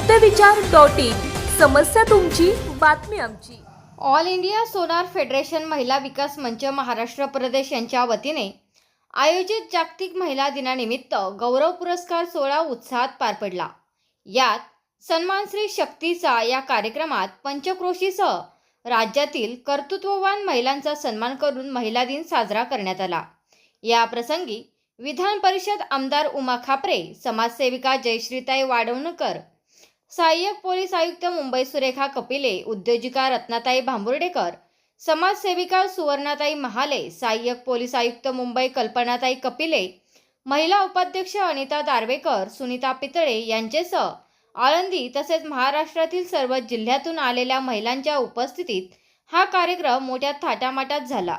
सत्यविचार dot. In समस्या तुमची बातमी आमची. ऑल इंडिया सोनार फेडरेशन महिला विकास मंच महाराष्ट्र प्रदेश यांच्या वतीने आयोजित जागतिक महिला दिनानिमित्त गौरव पुरस्कार सोहळा उत्साहात पार पडला. यात सन्मान श्री शक्तीचा या कार्यक्रमात पंचक्रोशीसह राज्यातील कर्तृत्ववान महिलांचा सन्मान करून महिला दिन साजरा करण्यात आला. या प्रसंगी विधान परिषद आमदार उमा खापरे समाजसेविका जयश्रीताई वाडवणकर सहाय्यक पोलीस आयुक्त मुंबई सुरेखा कपिले उद्योजिका रत्नाताई भांबुर्डेकर समाजसेविका सुवर्णाताई महाले सहाय्यक पोलीस आयुक्त मुंबई कल्पनाताई कपिले महिला उपाध्यक्ष अनिता दार्वेकर सुनीता पितळे यांचेसह आळंदी तसेच महाराष्ट्रातील सर्व जिल्ह्यातून आलेल्या महिलांच्या उपस्थितीत हा कार्यक्रम मोठ्या थाटामाटात झाला.